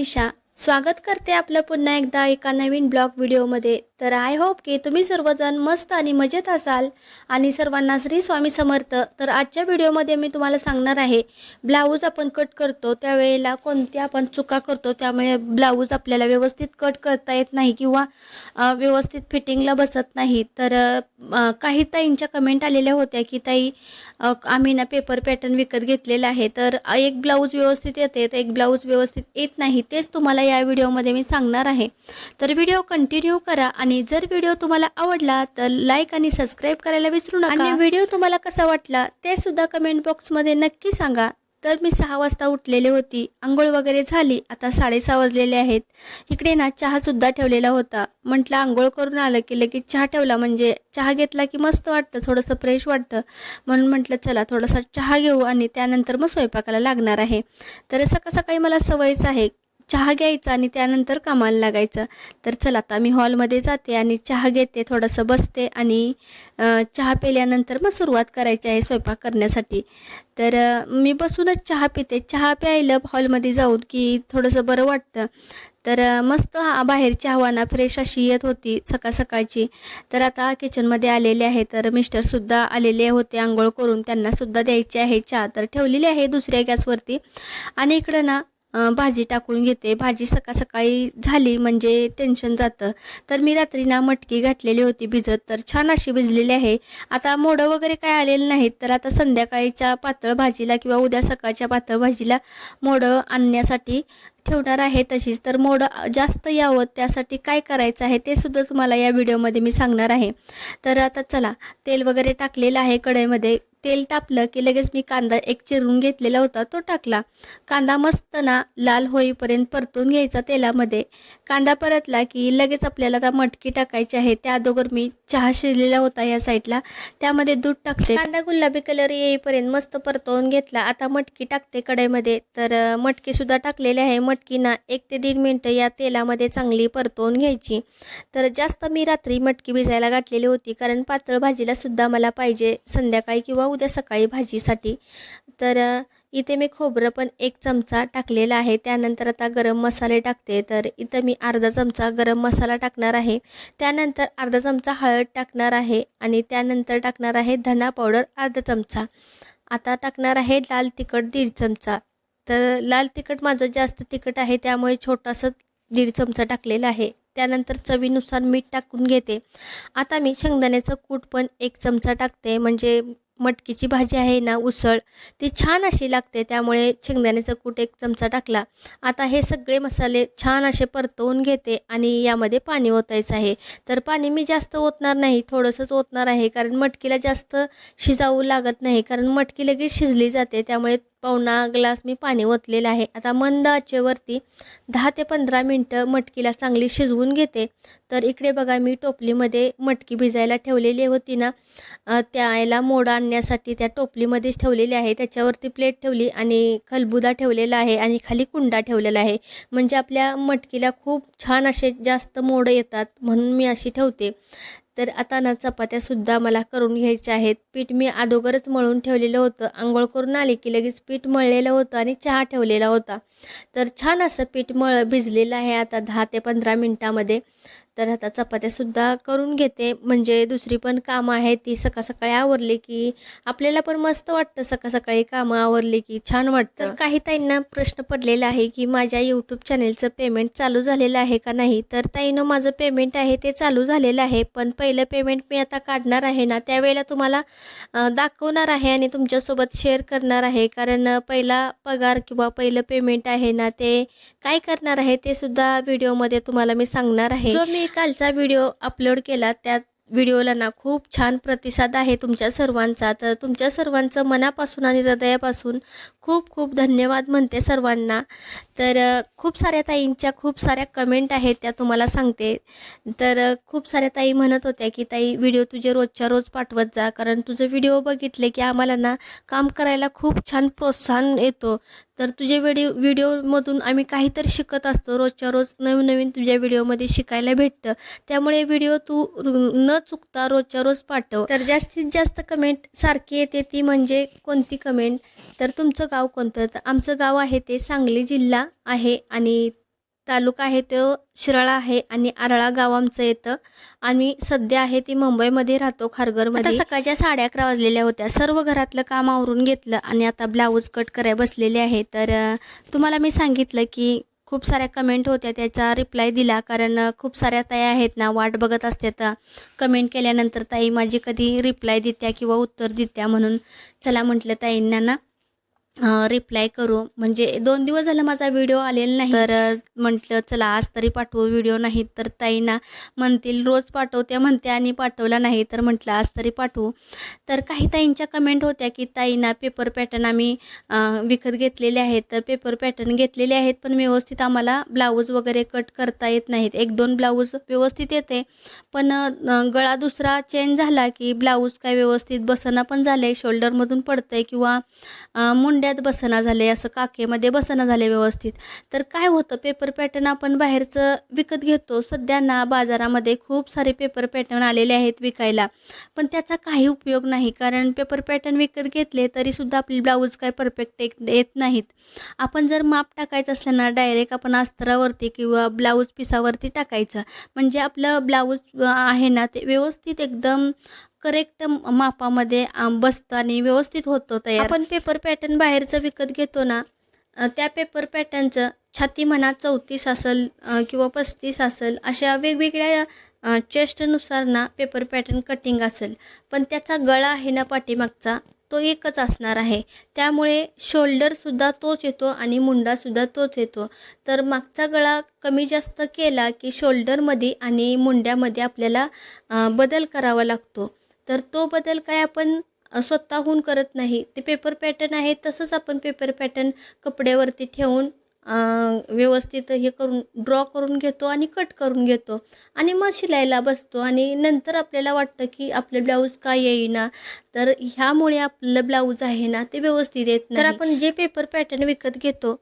मनीषा स्वागत करते आपलं पुन्हा एकदा एका नवीन ब्लॉग व्हिडिओमध्ये. तर आय होप की तुम्ही सर्वजण मस्त आणि मजेत असाल. आणि सर्वांना श्री स्वामी समर्थ. तर आजच्या व्हिडिओमध्ये मी तुम्हाला सांगणार आहे ब्लाऊज आपण कट करतो त्यावेळेला कोणत्या आपण चुका करतो त्यामुळे ब्लाऊज आपल्याला व्यवस्थित कट करता येत नाही किंवा व्यवस्थित फिटिंगला बसत नाही. तर काही ताईंच्या कमेंट आलेल्या होत्या की ताई आम्ही ना पेपर पॅटर्न विकत घेतलेला आहे. तर एक ब्लाऊज व्यवस्थित येते तर एक ब्लाऊज व्यवस्थित येत नाही. तेच तुम्हाला या व्हिडिओमध्ये मी सांगणार आहे. तर व्हिडिओ कंटिन्यू करा आणि आणि जर व्हिडिओ तुम्हाला आवडला तर लाईक आणि सबस्क्राईब करायला विसरू नका. आणि व्हिडिओ तुम्हाला कसा वाटला ते सुद्धा कमेंट बॉक्समध्ये नक्की सांगा. तर मी सहा वाजता उठलेले होती. आंघोळ वगैरे झाली. आता साडेसहा वाजलेले आहेत. इकडे ना चहासुद्धा ठेवलेला होता. म्हटलं आंघोळ करून आलं की लगेच चहा ठेवला. म्हणजे चहा घेतला की मस्त वाटतं. थोडंसं फ्रेश वाटतं. म्हणून म्हटलं चला थोडासा चहा घेऊ आणि त्यानंतर मग स्वयंपाकाला लागणार आहे. तर सकाळ सकाळी मला सवयच आहे. चहा घ्यायचा आणि त्यानंतर कामाला लागायचं. तर चला आता मी हॉलमध्ये जाते आणि चहा घेते थोडंसं बसते आणि चहा पिल्यानंतर मग सुरुवात करायची आहे स्वयंपाक करण्यासाठी. तर मी बसूनच चहा पिते. चहा प्यायलं हॉलमध्ये जाऊन की थोडंसं बरं वाटतं. तर मस्त हा बाहेरची चहावाना फ्रेश अशी येत होती सकाळ सकाळची. तर आता किचनमध्ये आलेले आहे तर मिस्टरसुद्धा आलेले होते आंघोळ करून त्यांनासुद्धा द्यायची आहे चहा. तर ठेवलेली आहे दुसऱ्या गॅसवरती. आणि इकडं ना भाजी टाकून घेते. भाजी सकाळ सकाळी झाली म्हणजे टेन्शन जातं. तर मी रात्री ना मटकी घातलेली होती भिजत तर छान अशी भिजलेली आहे. आता मोडं वगैरे काय आलेलं नाहीत तर आता संध्याकाळीच्या पातळ भाजीला किंवा उद्या सकाळच्या पातळ भाजीला मोडं आणण्यासाठी ठेवणार आहे तशीच. तर मोडं जास्त यावं त्यासाठी काय करायचं आहे ते सुद्धा तुम्हाला या व्हिडिओमध्ये मी सांगणार आहे. तर आता चला तेल वगैरे टाकलेलं आहे कढईमध्ये. तेल तापलं की लगेच मी कांदा एक चिरून घेतलेला होता तो टाकला. कांदा मस्त ना लाल होईपर्यंत परतून घ्यायचा तेलामध्ये. कांदा परतला की लगेच आपल्याला आता मटकी टाकायची आहे. त्या अगोदर मी चहा शिजलेला होता या साईडला. त्यामध्ये दूध टाकते. कांदा गुलाबी कलर येईपर्यंत मस्त परतवून घेतला. आता मटकी टाकते कढईमध्ये. तर मटकीसुद्धा टाकलेली आहे. मटकी ना एक ते दीड मिनटं या तेलामध्ये चांगली परतवून घ्यायची. तर जास्त मी रात्री मटकी भिजायला घातलेली होती. कारण पातळ भाजीला सुद्धा मला पाहिजे संध्याकाळी किंवा उद्या सकाळी भाजीसाठी. तर इथे मी खोबरं पण एक चमचा टाकलेला आहे. त्यानंतर आता गरम मसाले टाकते. तर इथं मी अर्धा चमचा गरम मसाला टाकणार आहे. त्यानंतर अर्धा चमचा हळद टाकणार आहे. आणि त्यानंतर टाकणार आहे धना पावडर अर्धा चमचा. आता टाकणार आहे लाल तिखट दीड चमचा. तर लाल तिखट माझं जास्त तिखट आहे. त्यामुळे छोटासा दीड चमचा टाकलेला आहे. त्यानंतर चवीनुसार मीठ टाकून घेते. आता मी शेंगदाण्याचं कूट पण एक चमचा टाकते. म्हणजे मटकीची भाजी आहे ना उसळ ती छान अशी लागते. त्यामुळे शेंगदाण्याचं कूट एक चमचा टाकला. आता हे सगळे मसाले छान असे परतवून घेते आणि यामध्ये पाणी ओतायचं आहे. तर पाणी मी जास्त ओतणार नाही थोडंसंच ओतणार आहे. कारण मटकीला जास्त शिजावू लागत नाही. कारण मटकी लगेच शिजली जाते त्यामुळे पावणा ग्लास मी पाणी ओतलेलं आहे. आता मंद आचेवरती दहा ते पंधरा मिनटं मटकीला चांगली शिजवून घेते. तर इकडे बघा मी टोपलीमध्ये मटकी भिजायला ठेवलेली होती ना त्याला मोड आणण्यासाठी त्या टोपलीमध्येच ठेवलेली आहे. त्याच्यावरती प्लेट ठेवली आणि खलबुदा ठेवलेला आहे आणि खाली कुंडा ठेवलेला आहे. म्हणजे आपल्या मटकीला खूप छान असे जास्त मोड येतात म्हणून मी अशी ठेवते. तर आता ना चपात्यासुद्धा मला करून घ्यायच्या आहेत. पीठ मी अगोदरच मळून ठेवलेलं होतं. आंघोळ करून आले की लगेच पीठ मळलेलं होतं आणि चहा ठेवलेला होता. तर छान असं पीठ मळ भिजलेलं आहे आता दहा ते पंधरा मिनटामध्ये. तर आता चपात्यासुद्धा करून घेते. म्हणजे दुसरी पण कामं आहेत ती सकाळ सकाळी आवरली की आपल्याला पण मस्त वाटतं सकाळ सकाळी कामं आवरली की छान वाटतं. तर काही ताईंना प्रश्न पडलेला आहे की माझ्या यूट्यूब चॅनेलचं पेमेंट चालू झालेलं आहे का नाही? तर ताईनं माझं पेमेंट आहे ते चालू झालेलं आहे पण पहिलं पेमेंट मी आता काढणार आहे ना त्यावेळेला तुम्हाला दाखवणार आहे आणि तुमच्यासोबत शेअर करणार आहे. कारण पहिला पगार किंवा पहिलं पेमेंट आहे ना ते काय करणार आहे ते सुद्धा व्हिडिओमध्ये तुम्हाला मी सांगणार आहे. जो मी कालचा व्हिडिओ अपलोड केला त्यात व्हिडिओला ना खूप छान प्रतिसाद आहे तुमच्या सर्वांचा. तर तुमच्या सर्वांचं मनापासून आणि हृदयापासून खूप खूप धन्यवाद म्हणते सर्वांना. तर खूप साऱ्या ताईंच्या खूप साऱ्या कमेंट आहेत त्या तुम्हाला सांगते. तर खूप साऱ्या ताई म्हणत होत्या की ताई व्हिडिओ तुझे रोजच्या रोज पाठवत जा. कारण तुझं व्हिडिओ बघितले की आम्हाला ना काम करायला खूप छान प्रोत्साहन येतो. तर तुझे व्हिडिओ व्हिडिओमधून आम्ही काहीतरी शिकत असतो. रोजच्या रोज नवीन नवीन तुझ्या व्हिडिओमध्ये शिकायला भेटतं. त्यामुळे व्हिडिओ तू न चुकता रोजच्या रोज पाठव. तर जास्तीत जास्त कमेंट सारखी येते ती म्हणजे कोणती कमेंट तर तुमचं गाव कोणतं? तर आमचं गाव आहे ते सांगली जिल्हा. आहे आणि तालुका आहे तो शिराळा आहे आणि आरळा गाव आमचं येतं. आम्ही सध्या आहे ती मुंबईमध्ये राहतो खारघरमध्ये. सकाळच्या साडे अकरा वाजलेल्या होत्या. सर्व घरातलं काम आवरून घेतलं आणि आता ब्लाऊज कट करायला बसलेले आहे. तर तुम्हाला मी सांगितलं की खूप साऱ्या कमेंट होत्या. त्याचा रिप्लाय दिला कारण खूप साऱ्या ताई आहेत ना वाट बघत असतात कमेंट केल्यानंतर ताई माझी कधी रिप्लाय देत्या किंवा उत्तर देत्या म्हणून चला म्हटलं ताईंना ना. रिप्लाय करू. म्हणजे दोन दिवस झालं माझा व्हिडिओ आलेला नाही. तर म्हटलं चला आज तरी पाठवू व्हिडिओ नाही. तर ताईना म्हणतील रोज पाठवत्या म्हणते आणि पाठवला नाही. तर म्हटलं आज तरी पाठवू. तर काही ताईंच्या कमेंट होत्या की ताईना पेपर पॅटर्न आम्ही विकत घेतलेले आहेत. तर पेपर पॅटर्न घेतलेले आहेत पण व्यवस्थित आम्हाला ब्लाऊज वगैरे कट करता येत नाहीत. एक दोन ब्लाऊज व्यवस्थित येते. पण गळा दुसरा चेंज झाला की ब्लाऊज काय व्यवस्थित बसना पण झाले शोल्डरमधून पडतंय किंवा मुंड कुंड्यात बसना झाले असं काकेमध्ये बसना झाले व्यवस्थित. तर काय होतं पेपर पॅटर्न आपण बाहेरचं विकत घेतो. सध्या ना बाजारामध्ये खूप सारे पेपर पॅटर्न आलेले आहेत विकायला. पण त्याचा काही उपयोग नाही कारण पेपर पॅटर्न विकत घेतले तरीसुद्धा आपली ब्लाऊज काय परफेक्ट येत नाहीत. आपण जर माप टाकायचं असलं ना डायरेक्ट आपण अस्तरावरती किंवा ब्लाऊज पिसावरती टाकायचं. म्हणजे आपलं ब्लाऊज आहे ना ते व्यवस्थित एकदम करेक्ट मापामध्ये बसतं आणि व्यवस्थित होतं तयार. आपण पेपर पॅटर्न बाहेरचं विकत घेतो ना त्या पेपर पॅटर्नचं छाती म्हणा चौतीस असेल किंवा पस्तीस असेल अशा वेगवेगळ्या चेस्टनुसार ना पेपर पॅटर्न कटिंग असेल. पण त्याचा गळा आहे ना पाठीमागचा तो एकच असणार आहे. त्यामुळे शोल्डरसुद्धा तोच येतो आणि मुंडासुद्धा तोच येतो. तर मागचा गळा कमी जास्त केला की शोल्डरमध्ये आणि मुंड्यामध्ये आपल्याला बदल करावा लागतो. तर तो बदल काय आपण स्वतःहून करत नाही. ते पेपर पॅटर्न आहे तसंच आपण पेपर पॅटर्न कपड्यावरती ठेवून व्यवस्थित हे करून ड्रॉ करून घेतो आणि कट करून घेतो. आणि मग शिलायला बसतो आणि नंतर आपल्याला वाटतं की आपलं ब्लाऊज का येईना. तर ह्यामुळे आपलं ब्लाऊज आहे ना ते व्यवस्थित येत तर आपण जे पेपर पॅटर्न विकत घेतो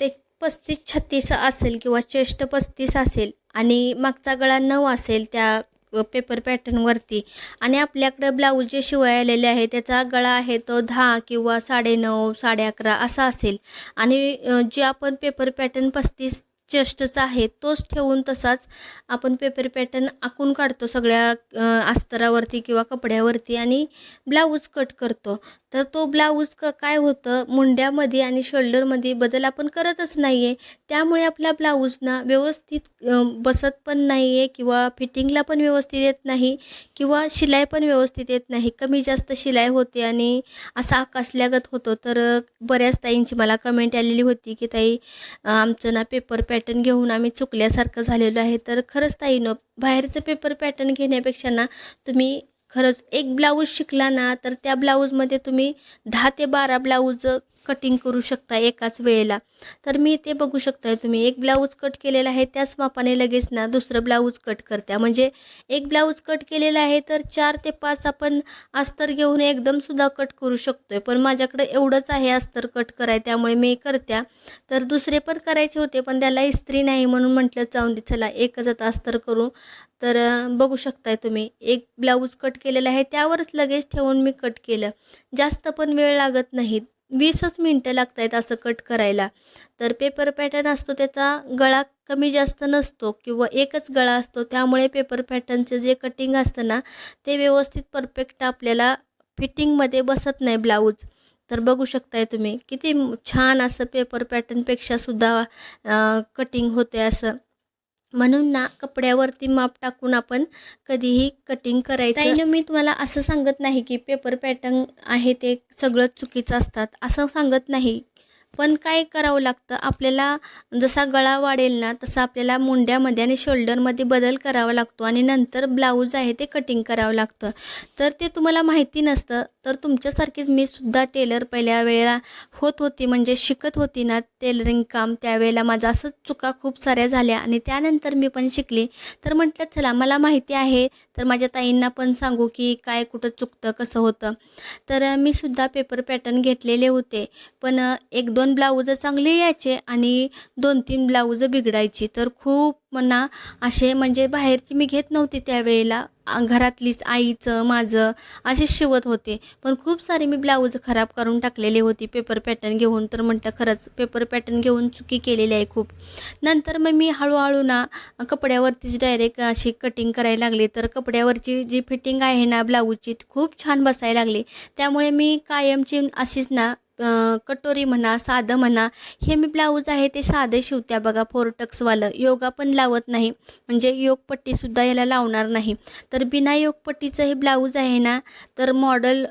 ते पस्तीस छत्तीस असेल किंवा चेस्ट पस्तीस असेल आणि मागचा गळा नऊ असेल त्या पेपर पॅटर्नवरती आणि आपल्याकडं ब्लाऊज जे शिवाय आलेले आहे त्याचा गळा आहे तो दहा किंवा साडेनऊ साडे अकरा असा असेल. आणि जे आपण पेपर पॅटर्न पस्तीस चेस्टचा आहे तोच ठेवून तसाच आपण पेपर पॅटर्न आखून काढतो सगळ्या अस्तरावरती किंवा कपड्यावरती आणि ब्लाऊज कट करतो. तर तो ब्लाऊज क काय होतं मुंड्यामध्ये आणि शोल्डरमध्ये बदल आपण करतच नाही आहे त्यामुळे आपला ब्लाऊज ना व्यवस्थित बसत पण नाही आहे किंवा फिटिंगला पण व्यवस्थित येत नाही किंवा शिलाई पण व्यवस्थित येत नाही. कमी जास्त शिलाई होते आणि असा आकाशल्यागत होतो. तर बऱ्याच ताईंची मला कमेंट आलेली होती की ताई आमचं ना पेपर पॅटर्न घेऊन आम्ही चुकल्यासारखं झालेलो आहे. तर खरंच ताईनं बाहेरचं पेपर पॅटर्न घेण्यापेक्षा ना तुम्ही खरंच एक ब्लाऊज शिकला ना तर त्या ब्लाऊजमध्ये तुम्ही दहा ते बारा ब्लाऊज कटिंग करू शकता एकाच वेळेला. तर मी ते बघू शकताय तुम्ही. एक ब्लाऊज कट केलेला आहे त्याच मापाने लगेच ना दुसरं ब्लाऊज कट करत्या. म्हणजे एक ब्लाऊज कट केलेला आहे तर चार ते पाच आपण अस्तर घेऊन एकदमसुद्धा कट करू शकतोय. पण माझ्याकडे एवढंच आहे अस्तर कट कराय त्यामुळे मी करत्या. तर दुसरे पण करायचे होते पण त्याला इस्त्री नाही म्हणून म्हटलं जाऊन दे चला एकच आता अस्तर करू. तर बघू शकताय तुम्ही. एक ब्लाऊज कट केलेला आहे त्यावरच लगेच ठेवून मी कट केलं. जास्त पण वेळ लागत नाही. वीसच मिनटं लागत आहेत असं कट करायला. तर पेपर पॅटर्न असतो त्याचा गळा कमी जास्त नसतो किंवा एकच गळा असतो त्यामुळे पेपर पॅटर्नचं जे कटिंग असतं ना ते व्यवस्थित परफेक्ट आपल्याला फिटिंगमध्ये बसत नाही ब्लाऊज. तर बघू शकताय तुम्ही. किती छान असं पेपर पॅटर्नपेक्षा सुद्धा कटिंग होते असं. म्हणून ना कपड्यावरती माप टाकून आपण कधीही कटिंग करायचं. ताईनं मी तुम्हाला असं सांगत नाही की पेपर पॅटर्न आहे ते सगळं चुकीचं असतात. असं सांगत नाही. पण काय करावं लागतं? आपल्याला जसा गळा वाढेल ना तसा आपल्याला मुंड्यामध्ये आणि शोल्डरमध्ये बदल करावा लागतो आणि नंतर ब्लाऊज आहे ते कटिंग करावं लागतं. तर ते तुम्हाला माहिती नसतं तर तुमच्यासारखीच मी सुद्धा टेलर पहिल्या वेळेला होत होती म्हणजे शिकत होती ना टेलरिंग काम त्यावेळेला माझं असंच चुका खूप साऱ्या झाल्या आणि त्यानंतर मी पण शिकली. तर म्हटलं चला मला माहिती आहे. तर माझ्या ताईंना पण सांगू की काय कुठं चुकतं कसं होतं. तर मी सुद्धा पेपर पॅटर्न घेतलेले होते. पण एक दोन दोन ब्लाऊज चांगले यायचे आणि दोन तीन ब्लाऊज बिघडायची. तर खूप म्हणा असे म्हणजे बाहेरची मी घेत नव्हती त्यावेळेला. घरातलीच आईचं माझं असे शिवत होते. पण खूप सारे मी ब्लाऊज खराब करून टाकलेले होती. पेपर पॅटर्न घेऊन तर म्हटलं खरंच पेपर पॅटर्न घेऊन चुकी केलेली आहे खूप. नंतर मग मी हळूहळू ना कपड्यावरतीच डायरेक्ट अशी कटिंग करायला लागली. तर कपड्यावरची जी फिटिंग आहे ना ब्लाऊजची खूप छान बसायला लागली. त्यामुळे मी कायमची अशीच ना कटोरी म्हणा साधं म्हणा हे मी ब्लाऊज आहे ते साधे शिवत्या बघा फोर टक्सवालं योगा पण लावत नाही. म्हणजे योगपट्टीसुद्धा याला लावणार नाही. तर बिना योगपट्टीचं हे ब्लाऊज आहे ना तर मॉडल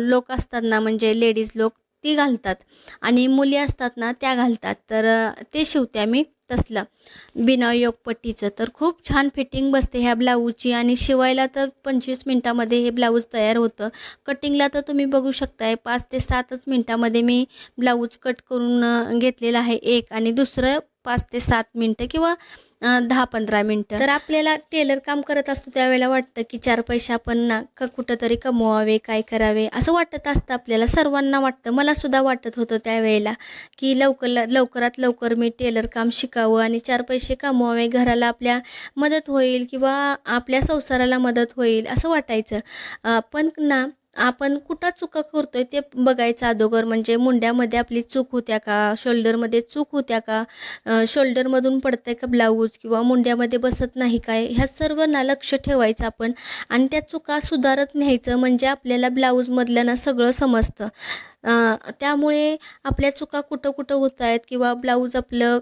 लोक असतात ना म्हणजे लेडीज लोक ती घालतात. आणि मुली असतात ना त्या घालतात. तर ते शिवत्या मी तसलं. बिना योगपट्टीचं. तर खूप छान फिटिंग बसते ह्या ब्लाऊजची आणि शिवायला तर पंचवीस मिनटामध्ये हे ब्लाऊज तयार होतं. कटिंगला तर तुम्ही बघू शकताय पाच ते सातच मिनटामध्ये मी ब्लाऊज कट करून घेतलेला आहे एक. आणि दुसरं पाच ते सात मिनटं किंवा दहा पंधरा मिनटं. तर आपल्याला टेलर काम करत असतो त्यावेळेला वाटतं की चार पैसे आपण ना का कुठंतरी कमवावे काय करावे असं वाटत असतं आपल्याला. सर्वांना वाटतं मला सुद्धा वाटत होतं त्यावेळेला की लवकर लवकरात लवकर मी टेलर काम शिकावं आणि चार पैसे कमवावे घराला आपल्या मदत होईल किंवा आपल्या संसाराला मदत होईल असं वाटायचं. पण ना आपण कुठं चुका करतोय ते बघायचं अगोदर. म्हणजे मुंड्यामध्ये आपली चूक होत्या का? शोल्डरमध्ये चूक होत्या का? शोल्डरमधून पडतंय का ब्लाऊज? किंवा मुंड्यामध्ये बसत नाही काय? ह्या सर्वांना लक्ष ठेवायचं आपण. आणि त्या चुका सुधारत न्यायचं. म्हणजे आपल्याला ब्लाऊजमधल्या ना सगळं समजतं. त्यामुळे आपल्या चुका कुठं कुठं होत आहेत किंवा ब्लाऊज आपलं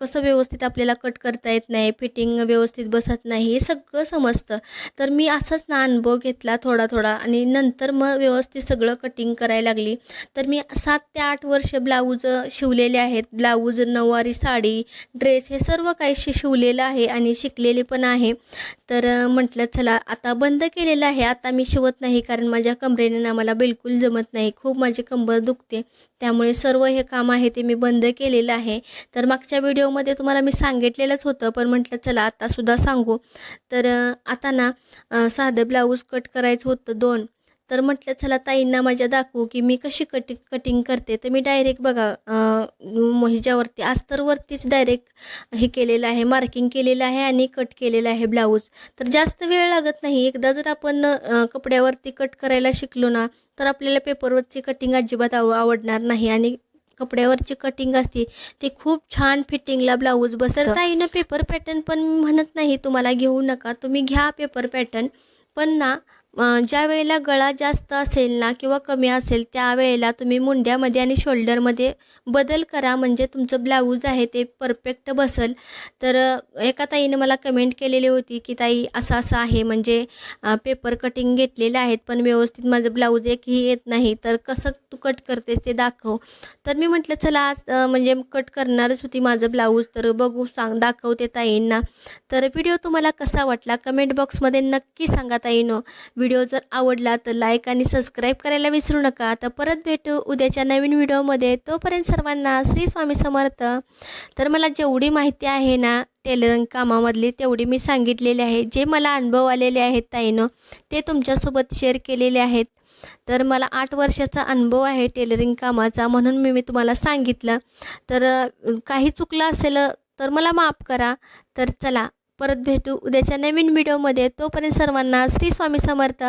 कसं व्यवस्थित आपल्याला कट करता येत नाही फिटिंग व्यवस्थित बसत नाही हे सगळं समजतं. तर मी असाच ना अनुभव घेतला थोडा थोडा आणि नंतर मग व्यवस्थित सगळं कटिंग करायला लागली. तर मी सात ते आठ वर्ष ब्लाऊज शिवलेले आहेत. ब्लाऊज नऊवारी साडी ड्रेस हे सर्व काही शि शिवलेलं आहे आणि शिकलेले पण आहे. तर म्हटलं चला आता बंद केलेलं आहे. आता मी शिवत नाही कारण माझ्या कमरेने ना मला बिलकुल जमत नाही. खूप माझी कंबर दुखते. त्यामुळे सर्व हे काम आहे ते मी बंद केलेलं आहे. तर मागच्या व्हिडिओमध्ये तुम्हाला मी सांगितलेलंच होतं पण म्हटलं चला आत्तासुद्धा सांगू. तर आता ना साधं ब्लाऊज कट करायचं होतं दोन. तर म्हटलं चला ताईंना माझ्या दाखवू की मी कशी कटिंग कटिंग करते. तर मी डायरेक्ट बघा ह्याच्यावरती अस्तरवरतीच डायरेक्ट हे केलेलं आहे मार्किंग केलेलं आहे आणि कट केलेलं आहे ब्लाऊज तर जास्त वेळ लागत नाही. एकदा जर आपण कपड्यावरती कट करायला शिकलो ना तर आपल्याला पेपरवरची कटिंग अजिबात आव आवडणार नाही आणि कपड्यावरची कटिंग असते ते खूप छान फिटिंगला ब्लाऊज बसत ताईनं पेपर पॅटर्न पण म्हणत नाही तुम्हाला घेऊ नका तुम्ही घ्या पेपर पॅटर्न पण ना ज्या वेळेला गळा जास्त असेल ना किंवा कमी असेल त्यावेळेला तुम्ही मुंड्यामध्ये आणि शोल्डरमध्ये बदल करा. म्हणजे तुमचं ब्लाऊज आहे ते परफेक्ट बसल. तर एका ताईने मला कमेंट केलेली होती की ताई असं असं आहे. म्हणजे पेपर कटिंग घेतलेले आहेत पण व्यवस्थित माझं ब्लाऊज एकही येत नाही. तर कसं तू कट करतेस ते दाखव. तर मी म्हटलं चला आज म्हणजे कट करणारच होती माझं ब्लाऊज. तर बघू सांग दाखवते ताईंना. तर व्हिडिओ तुम्हाला कसा वाटला? कमेंट बॉक्समध्ये नक्की सांगा ताईनो. व्हिडिओ जर आवडला तर लाईक आणि सबस्क्राईब करायला विसरू नका. तर परत भेटू उद्याच्या नवीन व्हिडिओमध्ये. तोपर्यंत सर्वांना श्री स्वामी समर्थ. तर मला जेवढी माहिती आहे ना टेलरिंग कामामधली तेवढी मी सांगितलेली आहे. जे मला अनुभव आलेले आहेत ताईनं ते तुमच्यासोबत शेअर केलेले आहेत. तर मला आठ वर्षाचा अनुभव आहे टेलरिंग कामाचा म्हणून मी मी तुम्हाला सांगितलं. तर काही चुकलं असेल तर मला माफ करा. तर चला परत भेटू उद्याच्या नवीन व्हिडिओमध्ये. तोपर्यंत सर्वांना श्री स्वामी समर्थ.